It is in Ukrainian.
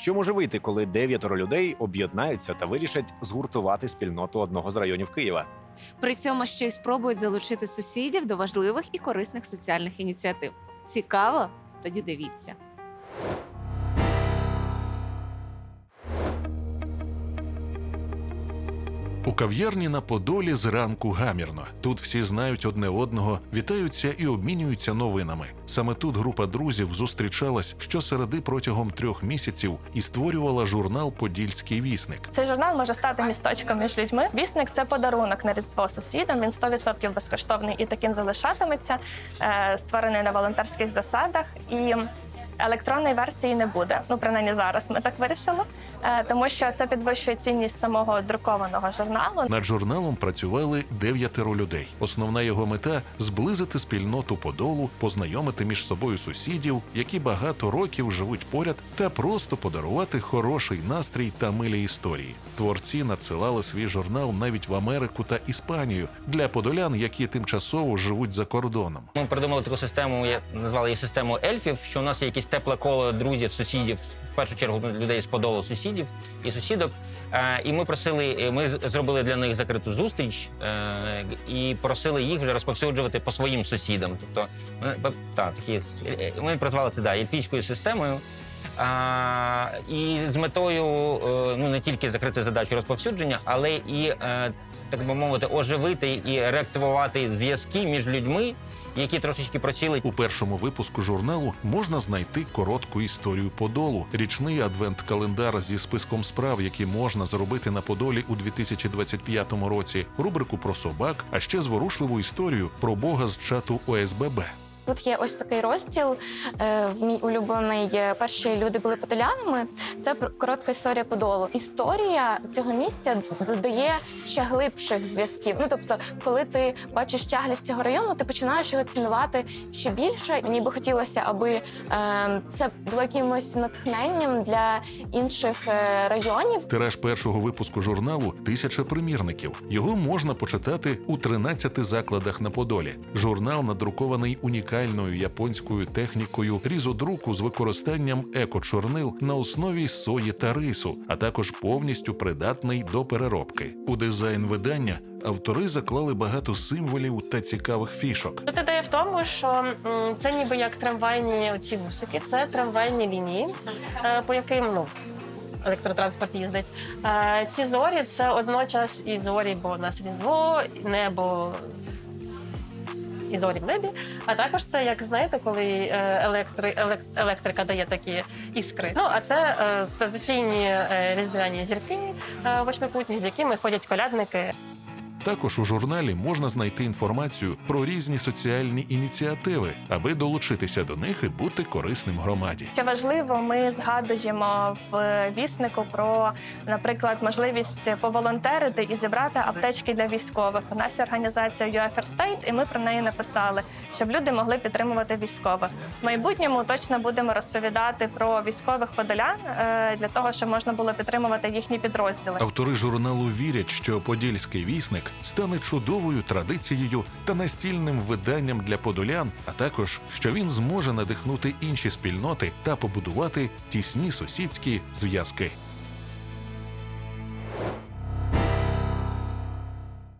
Що може вийти, коли дев'ятеро людей об'єднаються та вирішать згуртувати спільноту одного з районів Києва? При цьому ще й спробують залучити сусідів до важливих і корисних соціальних ініціатив. Цікаво? Тоді дивіться. Кав'ярні на Подолі зранку гамірно. Тут всі знають одне одного, вітаються і обмінюються новинами. Саме тут група друзів зустрічалась щосереди протягом трьох місяців і створювала журнал Подільський вісник. Цей журнал може стати місточком між людьми. Вісник це подарунок на різдво сусідам. Він 100% безкоштовний і таким залишатиметься, е, створений на волонтерських засадах. І електронної версії не буде. Ну, принаймні зараз ми так вирішили, е, тому що це підвищує цінність самого друкованого журналу. Над журналом працювали дев'ятеро людей. Основна його мета зблизити спільноту Подолу, познайомити між собою сусідів, які багато років живуть поряд, та просто подарувати хороший настрій та милі історії. Творці надсилали свій журнал навіть в Америку та Іспанію для подолян, які тимчасово живуть за кордоном. Ми придумали таку систему, я назвали її системою ельфів, що у нас є якесь тепле коло друзів, сусідів, в першу чергу людей з подолу сусідів і сусідок. Е, І ми просили, е, ми зробили для них закриту зустріч е, і просили їх вже розповсюджувати по своїм сусідам. Тобто, б- такі, ми працювали це да, ельфійською системою. А, і з метою ну не тільки закрити задачу розповсюдження, але і так би мовити, оживити і реактивувати зв'язки між людьми, які трошечки просіли. У першому випуску журналу можна знайти коротку історію Подолу, річний адвент-календар зі списком справ, які можна зробити на Подолі у 2025 році, рубрику про собак, а ще зворушливу історію про Бога з чату ОСББ. Тут є ось такий розділ. е, Мій улюблений е, перші люди були подолянами. Це коротка історія подолу. Історія цього місця додає ще глибших зв'язків. Ну тобто, коли ти бачиш тяглість цього району, ти починаєш його цінувати ще більше. Мені би хотілося, аби е, це було якимось натхненням для інших е, районів. Тираж першого випуску журналу тисяча примірників. Його можна почитати у 13 закладах на Подолі. Журнал надрукований унікальною японською технікою різодруку з використанням екочорнил на основі сої та рису, а також повністю придатний до переробки. У дизайн видання автори заклали багато символів та цікавих фішок. Тут ідея в тому, що це ніби як трамвайні ці вусики, це трамвайні лінії, е, по яким ну. Електротранспорт їздить. Е, Ці зорі це одночас і зорі, бо у нас різдво, небо і зорі в небі. А також це, як знаєте, коли е, електри, електрика дає такі іскри. Ну а це е, традиційні е, різдвяні зірки восьмикутні, з якими ходять колядники. Також у журналі можна знайти інформацію про різні соціальні ініціативи, аби долучитися до них і бути корисним громаді. Що важливо, ми згадуємо в віснику про, наприклад, можливість поволонтерити і зібрати аптечки для військових. У нас є організація UA First Aid, і ми про неї написали, щоб люди могли підтримувати військових. В майбутньому точно будемо розповідати про військових подолян е, для того, щоб можна було підтримувати їхні підрозділи. Автори журналу вірять, що подільський вісник стане чудовою традицією та настільним виданням для подолян, а також що він зможе надихнути інші спільноти та побудувати тісні сусідські зв'язки.